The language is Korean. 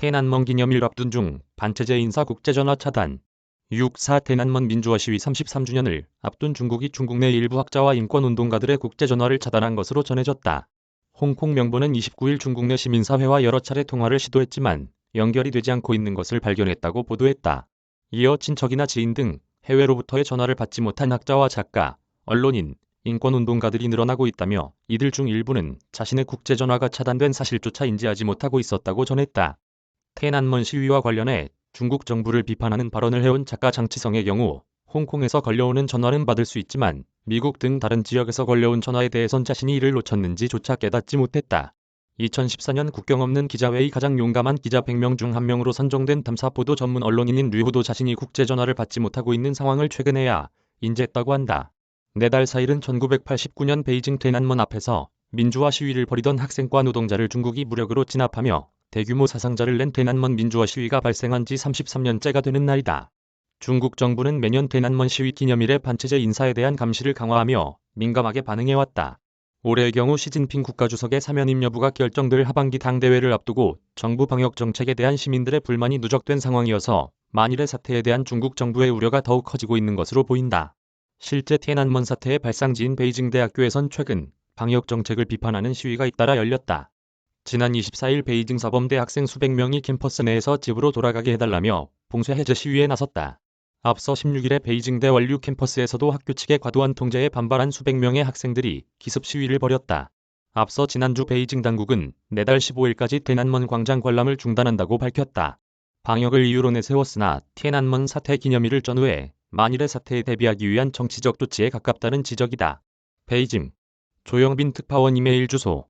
테난먼 기념일 앞둔 중 반체제 인사 국제전화 차단 6.4 테난먼 민주화 시위 33주년을 앞둔 중국이 중국 내 일부 학자와 인권운동가들의 국제전화를 차단한 것으로 전해졌다. 홍콩 명보는 29일 중국 내 시민사회와 여러 차례 통화를 시도했지만 연결이 되지 않고 있는 것을 발견했다고 보도했다. 이어 친척이나 지인 등 해외로부터의 전화를 받지 못한 학자와 작가, 언론인, 인권운동가들이 늘어나고 있다며 이들 중 일부는 자신의 국제전화가 차단된 사실조차 인지하지 못하고 있었다고 전했다. 테난먼 시위와 관련해 중국 정부를 비판하는 발언을 해온 작가 장치성의 경우 홍콩에서 걸려오는 전화는 받을 수 있지만 미국 등 다른 지역에서 걸려온 전화에 대해선 자신이 이를 놓쳤는지조차 깨닫지 못했다. 2014년 국경 없는 기자회의 가장 용감한 기자 100명 중 한 명으로 선정된 탐사보도 전문 언론인인 류호도 자신이 국제 전화를 받지 못하고 있는 상황을 최근에야 인지했다고 한다. 네달 4일은 1989년 베이징 테난먼 앞에서 민주화 시위를 벌이던 학생과 노동자를 중국이 무력으로 진압하며 대규모 사상자를 낸 테난먼 민주화 시위가 발생한 지 33년째가 되는 날이다. 중국 정부는 매년 테난먼 시위 기념일에 반체제 인사에 대한 감시를 강화하며 민감하게 반응해왔다. 올해의 경우 시진핑 국가주석의 사면임 여부가 결정될 하반기 당대회를 앞두고 정부 방역 정책에 대한 시민들의 불만이 누적된 상황이어서 만일의 사태에 대한 중국 정부의 우려가 더욱 커지고 있는 것으로 보인다. 실제 테난먼 사태의 발상지인 베이징 대학교에선 최근 방역 정책을 비판하는 시위가 잇따라 열렸다. 지난 24일 베이징 사범대 학생 수백 명이 캠퍼스 내에서 집으로 돌아가게 해달라며 봉쇄 해제 시위에 나섰다. 앞서 16일에 베이징대 원류 캠퍼스에서도 학교 측의 과도한 통제에 반발한 수백 명의 학생들이 기습 시위를 벌였다. 앞서 지난주 베이징 당국은 내달 15일까지 테난먼 광장 관람을 중단한다고 밝혔다. 방역을 이유로 내세웠으나 테난먼 사태 기념일을 전후해 만일의 사태에 대비하기 위한 정치적 조치에 가깝다는 지적이다. 베이징 조영빈 특파원 이메일 주소